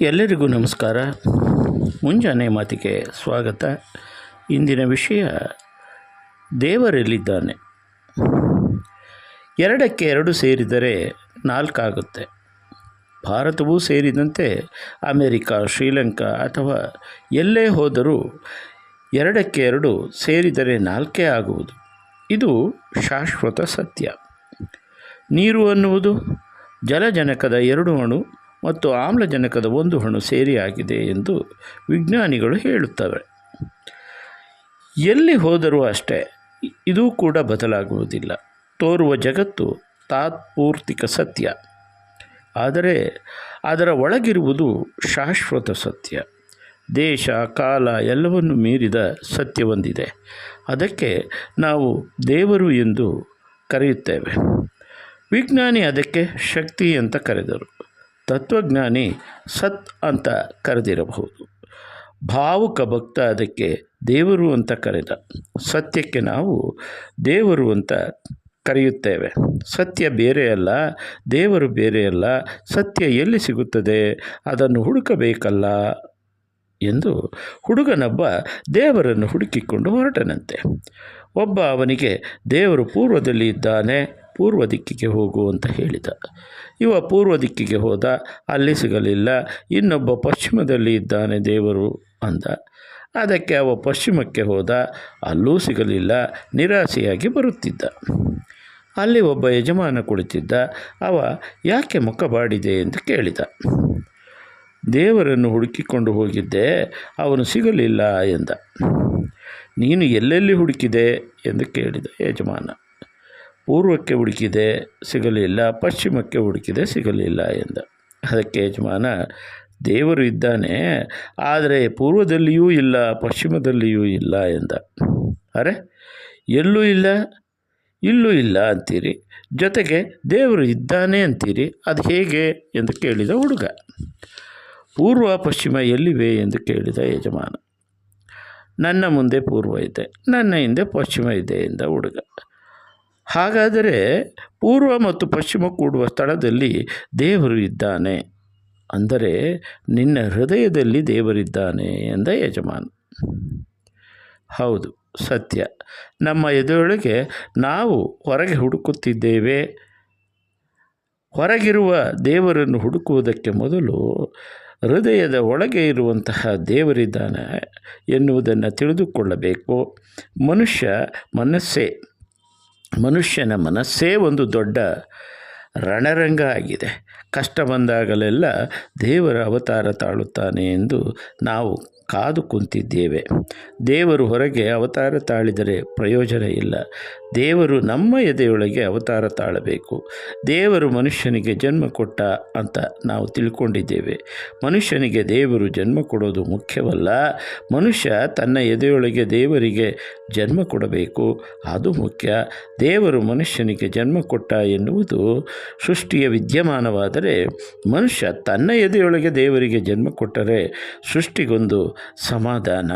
ಎಲ್ಲರಿಗೂ ನಮಸ್ಕಾರ. ಮುಂಜಾನೆ ಮಾತಿಗೆ ಸ್ವಾಗತ. ಇಂದಿನ ವಿಷಯ, ದೇವರೆಲ್ಲಿದ್ದಾನೆ. ಎರಡಕ್ಕೆ ಎರಡು ಸೇರಿದರೆ ನಾಲ್ಕಾಗುತ್ತೆ. ಭಾರತವೂ ಸೇರಿದಂತೆ ಅಮೆರಿಕಾ, ಶ್ರೀಲಂಕಾ ಅಥವಾ ಎಲ್ಲೇ ಹೋದರೂ ಎರಡಕ್ಕೆ ಎರಡು ಸೇರಿದರೆ ನಾಲ್ಕೇ ಆಗುವುದು. ಇದು ಶಾಶ್ವತ ಸತ್ಯ. ನೀರು ಅನ್ನುವುದು ಜಲಜನಕದ ಎರಡು ಅಣು ಮತ್ತು ಆಮ್ಲಜನಕದ ಒಂದು ಹಣು ಸೇರಿಯಾಗಿದೆ ಎಂದು ವಿಜ್ಞಾನಿಗಳು ಹೇಳುತ್ತವೆ. ಎಲ್ಲಿ ಹೋದರೂ ಅಷ್ಟೇ, ಇದೂ ಕೂಡ ಬದಲಾಗುವುದಿಲ್ಲ. ತೋರುವ ಜಗತ್ತು ತಾತ್ಪೂರ್ತಿಕ ಸತ್ಯ. ಆದರೆ ಅದರ ಒಳಗಿರುವುದು ಶಾಶ್ವತ ಸತ್ಯ. ದೇಶ, ಕಾಲ ಎಲ್ಲವನ್ನು ಮೀರಿದ ಸತ್ಯವೊಂದಿದೆ. ಅದಕ್ಕೆ ನಾವು ದೇವರು ಎಂದು ಕರೆಯುತ್ತೇವೆ. ವಿಜ್ಞಾನಿ ಅದಕ್ಕೆ ಶಕ್ತಿ ಅಂತ ಕರೆದರು. ತತ್ವಜ್ಞಾನಿ ಸತ್ ಅಂತ ಕರೆದಿರಬಹುದು. ಭಾವುಕ ಭಕ್ತ ಅದಕ್ಕೆ ದೇವರು ಅಂತ ಕರೆದ. ಸತ್ಯಕ್ಕೆ ನಾವು ದೇವರು ಅಂತ ಕರೆಯುತ್ತೇವೆ. ಸತ್ಯ ಬೇರೆ ಅಲ್ಲ, ದೇವರು ಬೇರೆ ಅಲ್ಲ, ಸತ್ಯ ಎಲ್ಲಿ ಸಿಗುತ್ತದೆ, ಅದನ್ನು ಹುಡುಕಬೇಕಲ್ಲ ಎಂದು ಹುಡುಗನೊಬ್ಬ ದೇವರನ್ನು ಹುಡುಕಿಕೊಂಡು ಹೊರಟನಂತೆ. ಒಬ್ಬ ಅವನಿಗೆ, ದೇವರು ಪೂರ್ವದಲ್ಲಿ ಇದ್ದಾನೆ ಪೂರ್ವ ದಿಕ್ಕಿಗೆ ಹೋಗು ಅಂತ ಹೇಳಿದ. ಇವ ಪೂರ್ವ ದಿಕ್ಕಿಗೆ ಹೋದ, ಅಲ್ಲಿ ಸಿಗಲಿಲ್ಲ, ಇನ್ನೊಬ್ಬ ಪಶ್ಚಿಮದಲ್ಲಿ ಇದ್ದಾನೆ ದೇವರು ಅಂದ. ಅದಕ್ಕೆ ಅವ ಪಶ್ಚಿಮಕ್ಕೆ ಹೋದ, ಅಲ್ಲೂ ಸಿಗಲಿಲ್ಲ, ನಿರಾಸೆಯಾಗಿ ಬರುತ್ತಿದ್ದ. ಅಲ್ಲಿ ಒಬ್ಬ ಯಜಮಾನ ಕುಳಿತಿದ್ದ, ಅವ ಯಾಕೆ ಮುಖ ಬಾಡಿದೆ ಎಂದು ಕೇಳಿದ. ದೇವರನ್ನು ಹುಡುಕಿಕೊಂಡು ಹೋಗಿದ್ದೆ, ಅವನು ಸಿಗಲಿಲ್ಲ ಎಂದ. ನೀನು ಎಲ್ಲೆಲ್ಲಿ ಹುಡುಕಿದೆ ಎಂದು ಕೇಳಿದ ಯಜಮಾನ. ಪೂರ್ವಕ್ಕೆ ಹುಡುಕಿದೆ, ಸಿಗಲಿಲ್ಲ. ಪಶ್ಚಿಮಕ್ಕೆ ಹುಡುಕಿದೆ, ಸಿಗಲಿಲ್ಲ ಎಂದ. ಅದಕ್ಕೆ ಯಜಮಾನ, ದೇವರು ಇದ್ದಾನೆ, ಆದರೆ ಪೂರ್ವದಲ್ಲಿಯೂ ಇಲ್ಲ, ಪಶ್ಚಿಮದಲ್ಲಿಯೂ ಇಲ್ಲ ಎಂದ. ಅರೆ, ಎಲ್ಲೂ ಇಲ್ಲ? ಇಲ್ಲೂ ಇಲ್ಲ ಅಂತೀರಿ. ಜೊತೆಗೆ ದೇವರು ಇದ್ದಾನೆ ಅಂತೀರಿ. ಅದು ಹೇಗೆ ಎಂದು ಕೇಳಿದ ಹುಡುಗ. ಪೂರ್ವ, ಪಶ್ಚಿಮ ಎಲ್ಲಿವೆ ಎಂದು ಕೇಳಿದ ಯಜಮಾನ. ನನ್ನ ಮುಂದೆ ಪೂರ್ವ ಇದೆ, ನನ್ನ ಹಿಂದೆ ಪಶ್ಚಿಮ ಇದೆ ಎಂದ ಹುಡುಗ. ಹಾಗಾದರೆ ಪೂರ್ವ ಮತ್ತು ಪಶ್ಚಿಮ ಕೂಡುವ ಸ್ಥಳದಲ್ಲಿ ದೇವರು ಇದ್ದಾನೆ. ಅಂದರೆ ನಿನ್ನ ಹೃದಯದಲ್ಲಿ ದೇವರಿದ್ದಾನೆ ಎಂದ ಯಜಮಾನ. ಹೌದು, ಸತ್ಯ. ನಮ್ಮ ಎದುರೊಳಗೆ ನಾವು ಹೊರಗೆ ಹುಡುಕುತ್ತಿದ್ದೇವೆ. ಹೊರಗಿರುವ ದೇವರನ್ನು ಹುಡುಕುವುದಕ್ಕೆ ಮೊದಲು ಹೃದಯದ ಒಳಗೆ ಇರುವಂತಹ ದೇವರಿದ್ದಾನೆ ಎನ್ನುವುದನ್ನು ತಿಳಿದುಕೊಳ್ಳಬೇಕು. ಮನುಷ್ಯ ಮನಸ್ಸೇ. ಮನುಷ್ಯನ ಮನಸ್ಸೇ ಒಂದು ದೊಡ್ಡ ರಣರಂಗ ಆಗಿದೆ. ಕಷ್ಟ ಬಂದಾಗಲೆಲ್ಲ ದೇವರ ಅವತಾರ ತಾಳುತ್ತಾನೆ ಎಂದು ನಾವು ಕಾದು ಕುಂತಿದ್ದೇವೆ. ದೇವರು ಹೊರಗೆ ಅವತಾರ ತಾಳಿದರೆ ಪ್ರಯೋಜನ ಇಲ್ಲ. ದೇವರು ನಮ್ಮ ಎದೆಯೊಳಗೆ ಅವತಾರ ತಾಳಬೇಕು. ದೇವರು ಮನುಷ್ಯನಿಗೆ ಜನ್ಮ ಕೊಟ್ಟ ಅಂತ ನಾವು ತಿಳ್ಕೊಂಡಿದ್ದೇವೆ. ಮನುಷ್ಯನಿಗೆ ದೇವರು ಜನ್ಮ ಕೊಡೋದು ಮುಖ್ಯವಲ್ಲ. ಮನುಷ್ಯ ತನ್ನ ಎದೆಯೊಳಗೆ ದೇವರಿಗೆ ಜನ್ಮ ಕೊಡಬೇಕು. ಅದು ಮುಖ್ಯ. ದೇವರು ಮನುಷ್ಯನಿಗೆ ಜನ್ಮ ಕೊಟ್ಟ ಎನ್ನುವುದು ಸೃಷ್ಟಿಯ ವಿದ್ಯಮಾನವಾದರೆ ಮನುಷ್ಯ ತನ್ನ ಎದೆಯೊಳಗೆ ದೇವರಿಗೆ ಜನ್ಮ ಕೊಟ್ಟರೆ ಸೃಷ್ಟಿಗೊಂದು ಸಮಾಧಾನ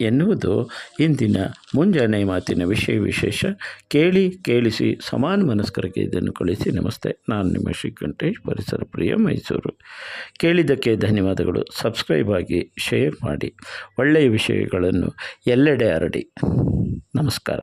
ಎನ್ನುವುದು ಇಂದಿನ ಮುಂಜಾನೆ ಮಾತಿನ ವಿಷಯ ವಿಶೇಷ. ಕೇಳಿ, ಕೇಳಿಸಿ, ಸಮಾನ ಮನಸ್ಕರಿಗೆ ಇದನ್ನು ಕಳಿಸಿ. ನಮಸ್ತೆ, ನಾನು ನಿಮ್ಮ ಶ್ರೀಕಂಠೇಶ್ ಪರಿಸರ ಪ್ರಿಯ ಮೈಸೂರು. ಕೇಳಿದ್ದಕ್ಕೆ ಧನ್ಯವಾದಗಳು. ಸಬ್ಸ್ಕ್ರೈಬ್ ಆಗಿ, ಶೇರ್ ಮಾಡಿ. ಒಳ್ಳೆಯ ವಿಷಯಗಳನ್ನು ಎಲ್ಲೆಡೆ ಹರಡಿ. ನಮಸ್ಕಾರ.